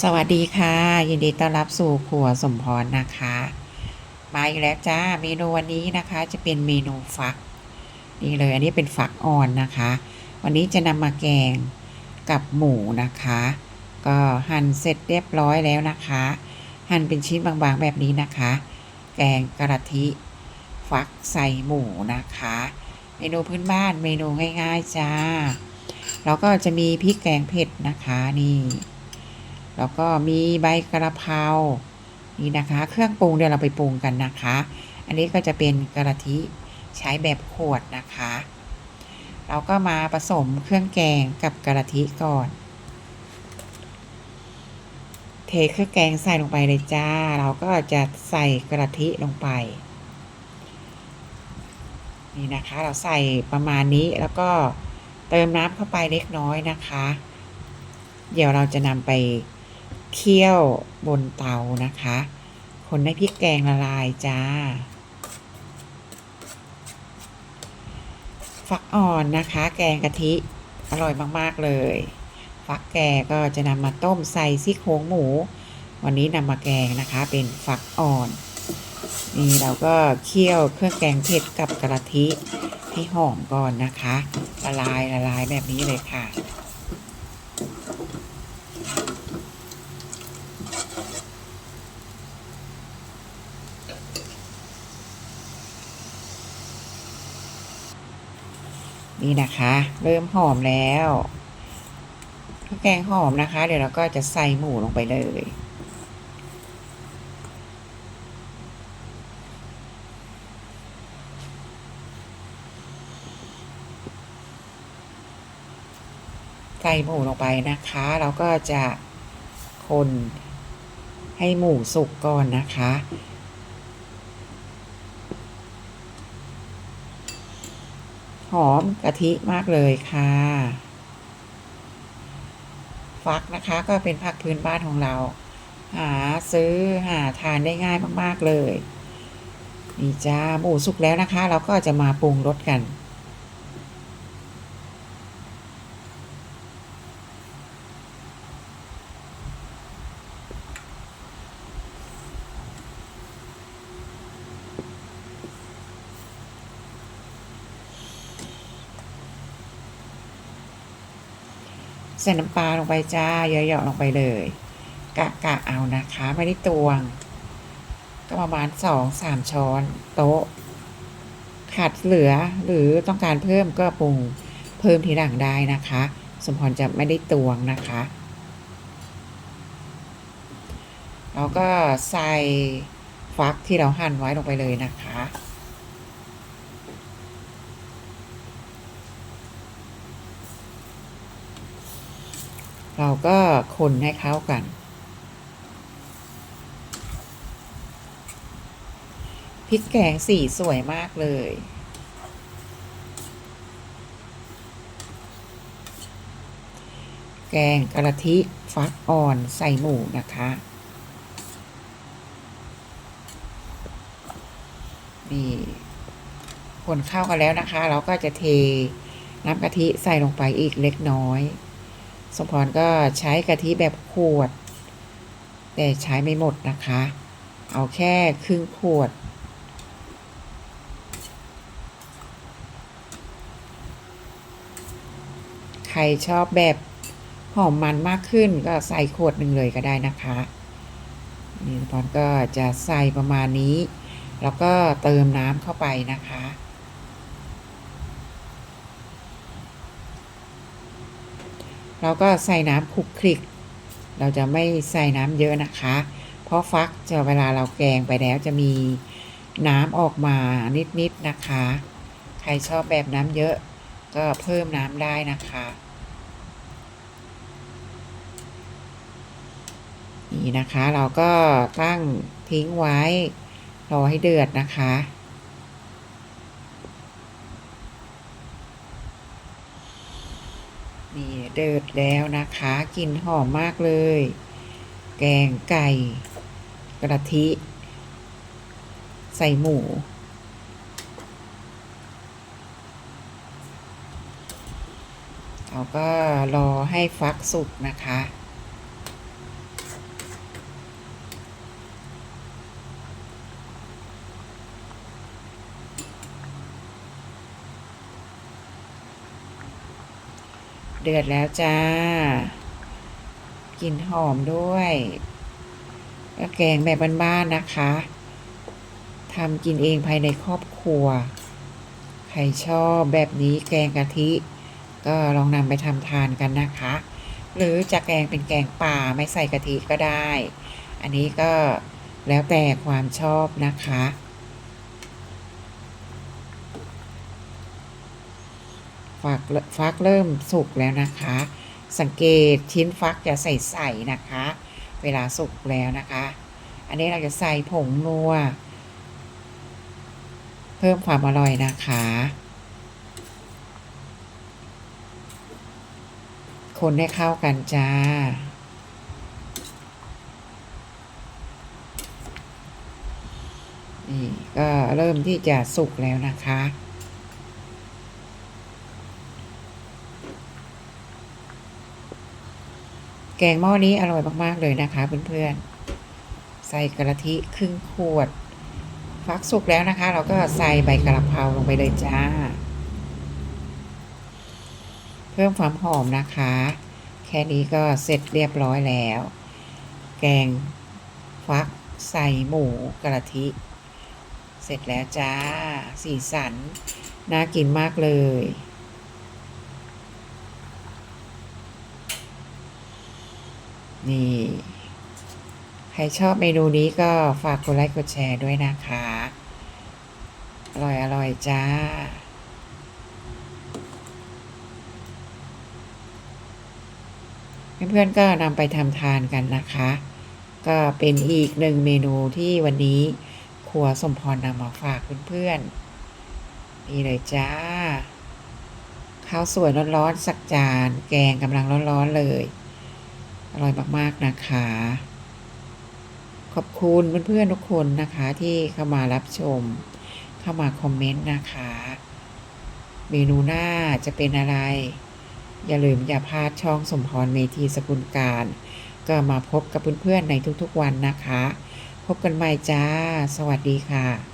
สวัสดีค่ะ ยินดีต้อนรับสู่ครัวสมพรนะคะ มาอีกแล้วจ้าเมนูวันนี้นะคะ จะเป็นเมนูฟักนี่เลยอันนี้เป็นฟักอ่อนนะคะ วันนี้จะนำมาแกงกับหมูนะคะ ก็หั่นเสร็จเรียบร้อยแล้วนะคะ หั่นเป็นชิ้นบางๆแบบนี้นะคะ แกงกระทิฟักใส่หมูนะคะ เมนูพื้นบ้านเมนูง่าย ๆจ้าแล้วก็จะมีพริกแกงเผ็ดนะคะนี่ แล้วก็มีใบกระเพรานี่นะคะ เครื่องปรุงเดี๋ยวเราไปปรุงกันนะคะ อันนี้ก็จะเป็นกระทิใช้แบบขวดนะคะ เราก็มาผสมเครื่องแกงกับกระทิก่อน เทเครื่องแกงใส่ลงไปเลยจ้า เราก็จะใส่กระทิลงไป นี่นะคะ เราใส่ประมาณนี้แล้วก็เติมน้ำเข้าไปเล็กน้อยนะคะ เดี๋ยวเราจะนำไป เคี่ยวบนเตานะคะ คนให้พริกแกงละลายจ้า ฟักอ่อนนะคะ แกงกะทิ อร่อยมากๆเลย ฟักแกก็จะนำมาต้มใส่ซี่โครงหมู วันนี้นำมาแกงนะคะ เป็นฟักอ่อน นี่เราก็เคี่ยวเครื่องแกงเผ็ดกับกะทิให้หอมก่อนนะคะ ละลายละลายแบบนี้เลยค่ะ นี่นะคะ เริ่มหอมแล้วข้าวแกงหอมนะคะ เดี๋ยวเราก็จะใส่หมูลงไปเลยใส่หมูลงไปนะคะ เราก็จะคนให้หมูสุกก่อนนะคะ หอมกะทิมากเลยค่ะ ฟักนะคะก็เป็นผักพื้นบ้านของเรา หาซื้อหาทานได้ง่ายมากๆเลย นี่จ้าหมูสุกแล้วนะคะ เราก็จะมาปรุงรสกัน ใส่น้ำปลาลงไปจ้าเยอะๆลงไปเลย กะกะเอานะคะ ไม่ได้ตวง ก็ประมาณสองสามช้อนโต๊ะขาดเหลือหรือต้องการเพิ่มก็ปรุงเพิ่มทีหลังได้นะคะ สมพรจะไม่ได้ตวงนะคะเราก็ใส่ฟักที่เราหั่นไว้ลงไปเลยนะคะ เราก็คนให้เข้ากัน พริกแกงสีสวยมากเลย แกงกระทิฟักอ่อนใส่หมูนะคะ นี่คนเข้ากันแล้วนะคะ เราก็จะเทน้ำกะทิใส่ลงไปอีกเล็กน้อย สมพรก็ใช้กะทิแบบขวด แต่ใช้ไม่หมดนะคะ เอาแค่ครึ่งขวด ใครชอบแบบหอมมันมากขึ้นก็ใส่ขวดหนึ่งเลยก็ได้นะคะนี่สมพรก็จะใส่ประมาณนี้ แล้วก็เติมน้ำเข้าไปนะคะ เราก็ใส่น้ำคลุกคลิก เราจะไม่ใส่น้ำเยอะนะคะ เพราะฟักจะเวลาเราแกงไปแล้วจะมีน้ำออกมานิดๆนะคะ ใครชอบแบบน้ำเยอะก็เพิ่มน้ำได้นะคะ นี่นะคะเราก็ตั้งทิ้งไว้รอให้เดือดนะคะ นี่ เดิดแล้วนะคะกลิ่นหอมมากเลย แกงไก่ กระทิ ใส่หมู เราก็รอให้ฟักสุกนะคะ เดือดแล้วจ้ากลิ่นหอมด้วยก็แกงแบบบ้านๆนะคะทำกินเองภายในครอบครัว ใครชอบแบบนี้แกงกะทิ ก็ลองนำไปทำทานกันนะคะ หรือจะแกงเป็นแกงป่าไม่ใส่กะทิก็ได้ อันนี้ก็แล้วแต่ความชอบนะคะ ฟักเริ่มฟักเริ่มสุกแล้วนะคะ สังเกตชิ้นฟักจะใสๆนะคะ เวลาสุกแล้วนะคะ อันนี้เราจะใส่ผงนัว เพิ่มความอร่อยนะคะ คนให้เข้ากันจ้านี่ก็เริ่มที่จะสุกแล้วนะคะ แกงหม้อนี้อร่อยมาก ๆ เลยนะคะเพื่อนๆ ใส่กะทิครึ่งขวด ฟักสุกแล้วนะคะ เราก็ใส่ใบกระเพราลงไปเลยจ้า เพิ่มความหอมนะคะ แค่นี้ก็เสร็จเรียบร้อยแล้ว แกงฟักใส่หมูกระทิ เสร็จแล้วจ้า สีสัน น่ากินมากเลย นี่ ใครชอบเมนูนี้ก็ฝากกดไลค์กดแชร์ด้วยนะคะ อร่อยอร่อยจ้าเพื่อนๆก็นำไปทำทานกันนะคะ ก็เป็นอีกหนึ่งเมนูที่วันนี้ครัวสมพรนำมาฝากเพื่อนๆนี่เลยจ้าข้าวสวยร้อนๆสักจาน แกงกำลังร้อนๆเลย อร่อยมากๆนะคะ ขอบคุณเพื่อนๆทุกคนนะคะที่เข้ามารับชม เข้ามาคอมเมนต์นะคะ เมนูหน้าจะเป็นอะไร อย่าลืมอย่าพลาดช่องสมพรเมธีสกุลการ ก็มาพบกับเพื่อนๆในทุกๆวันนะคะ พบกันใหม่จ้า สวัสดีค่ะ